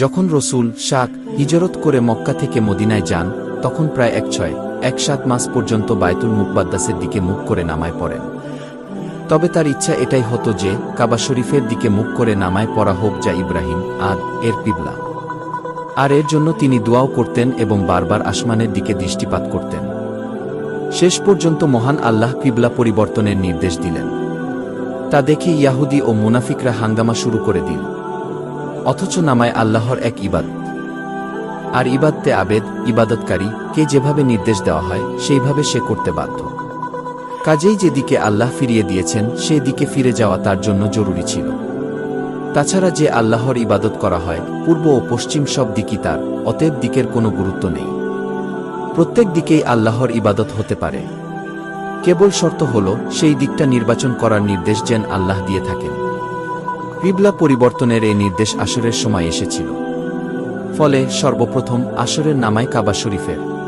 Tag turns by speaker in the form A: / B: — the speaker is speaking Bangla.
A: যখন রসুল শাক হিজরত করে মক্কা থেকে মদিনায় যান, তখন প্রায় এক ছয়, এক সাত মাস পর্যন্ত বায়তুল মুকবাদ্দাসের দিকে মুখ করে নামায় পড়েন। তবে তার ইচ্ছা এটাই হতো যে কাবা শরীফের দিকে মুখ করে নামায় পড়া হোক যা ইব্রাহিম, আদ, এর পিবলা আর এর জন্য তিনি দোয়াও করতেন এবং বারবার আসমানের দিকে দৃষ্টিপাত করতেন। শেষ পর্যন্ত মহান আল্লাহ কিবলা পরিবর্তনের নির্দেশ দিলেন। তা দেখে ইয়াহুদি ও মুনাফিকরা হাঙ্গামা শুরু করে দিল। অথচ নামায় আল্লাহর এক ইবাদ। আর ইবাদতে আবেদ, ইবাদতকারী, কে যেভাবে নির্দেশ দেওয়া হয়, সেইভাবে সে করতে বাধ্য। কাজেই যেদিকে আল্লাহ ফিরিয়ে দিয়েছেন সেই দিকে ফিরে যাওয়া তার জন্য জরুরি ছিল। তাছাড়া যে আল্লাহর ইবাদত করা হয়, পূর্ব ও পশ্চিম সব দিকই তার, অতএব দিকের কোনো গুরুত্ব নেই। প্রত্যেক দিকেই আল্লাহর ইবাদত হতে পারে। কেবল শর্ত হল, সেই দিকটা নির্বাচন করার নির্দেশ যেন আল্লাহ দিয়ে থাকেন। কিবলা পরিবর্তনের এই নির্দেশ আসরের সময় এসেছিল। ফলে সর্বপ্রথম আসরের নামায় কাবা শরীফের